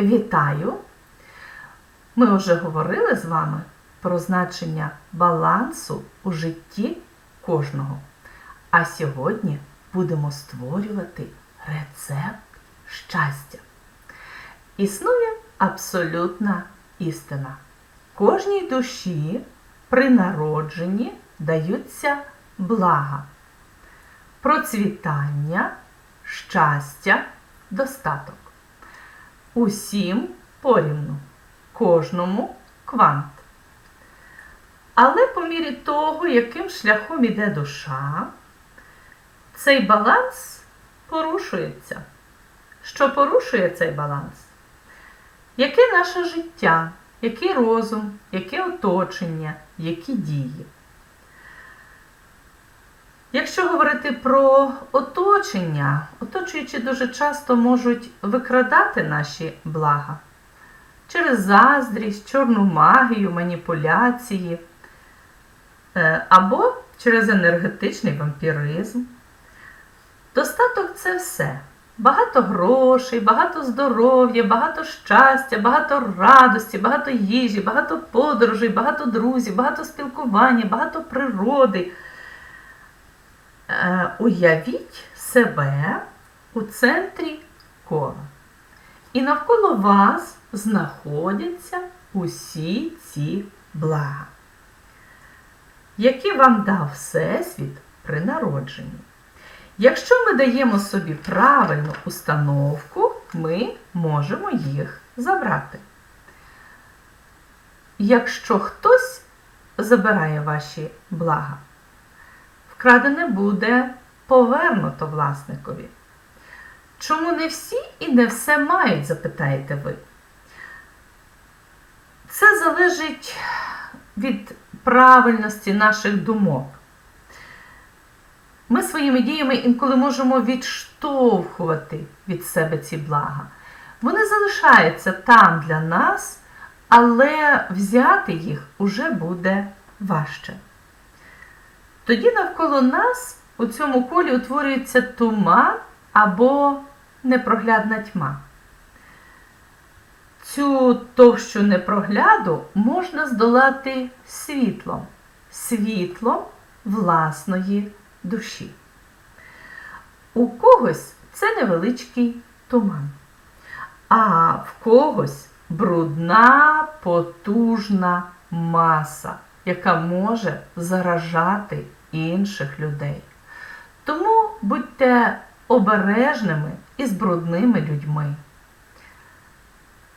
Вітаю! Ми вже говорили з вами про значення балансу у житті кожного. А сьогодні будемо створювати рецепт щастя. Існує абсолютна істина. Кожній душі при народженні даються блага, процвітання, щастя, достаток. Усім порівну, кожному квант. Але по мірі того, яким шляхом іде душа, цей баланс порушується. Що порушує цей баланс? Яке наше життя, який розум, яке оточення, які дії? Якщо говорити про оточення, оточуючі дуже часто можуть викрадати наші блага через заздрість, чорну магію, маніпуляції е, або через енергетичний вампіризм. Достаток це все. Багато грошей, багато здоров'я, багато щастя, багато радості, багато їжі, багато подорожей, багато друзів, багато спілкування, багато природи. Е, уявіть себе у центрі кола. І навколо вас знаходяться усі ці блага, які вам дав Всесвіт при народженні. Якщо ми даємо собі правильну установку, ми можемо їх забрати. Якщо хтось забирає ваші блага, вкрадене буде повернуто власникові. Чому не всі і не все мають, запитаєте ви? Це залежить від правильності наших думок. Ми своїми діями інколи можемо відштовхувати від себе ці блага. Вони залишаються там для нас, але взяти їх уже буде важче. Тоді навколо нас у цьому колі утворюється туман або непроглядна тьма. Цю товщу непрогляду можна здолати світлом, світлом власної душі. У когось це невеличкий туман, а в когось брудна, потужна маса, яка може заражати інших людей. Тому будьте обережними із брудними людьми.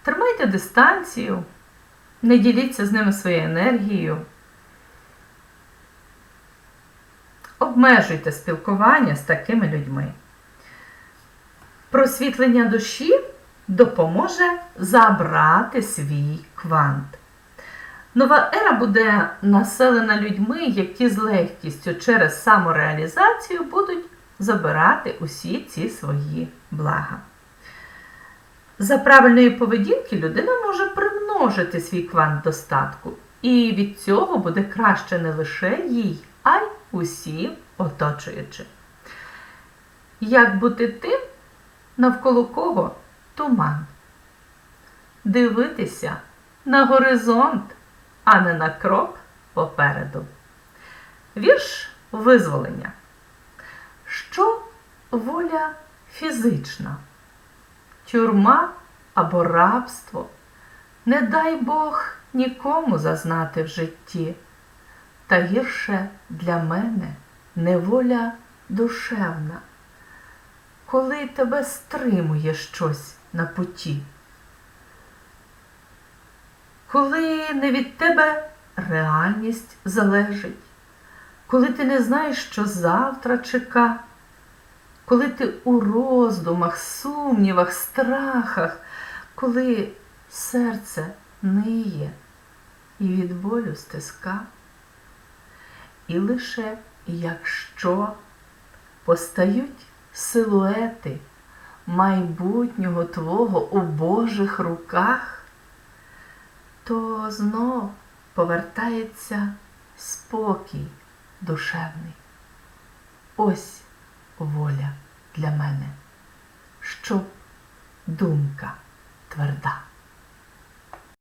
Тримайте дистанцію, не діліться з ними своєю енергією. Обмежуйте спілкування з такими людьми. Просвітлення душі допоможе забрати свій квант. Нова ера буде населена людьми, які з легкістю через самореалізацію будуть забирати усі ці свої блага. За правильної поведінки людина може примножити свій квант достатку, і від цього буде краще не лише їй, а й усім оточуючи. Як бути тим, навколо кого туман? Дивитися на горизонт, а не на крок попереду. Вірш визволення. Що воля фізична? Тюрма або рабство? Не дай Бог нікому зазнати в житті. Та гірше для мене неволя душевна, коли тебе стримує щось на путі, коли не від тебе реальність залежить, коли ти не знаєш, що завтра чека, коли ти у роздумах, сумнівах, страхах, коли серце ниє і від болю стиска. І лише якщо постають силуети майбутнього Твого у Божих руках, то знов повертається спокій душевний. Ось воля для мене, щоб думка тверда.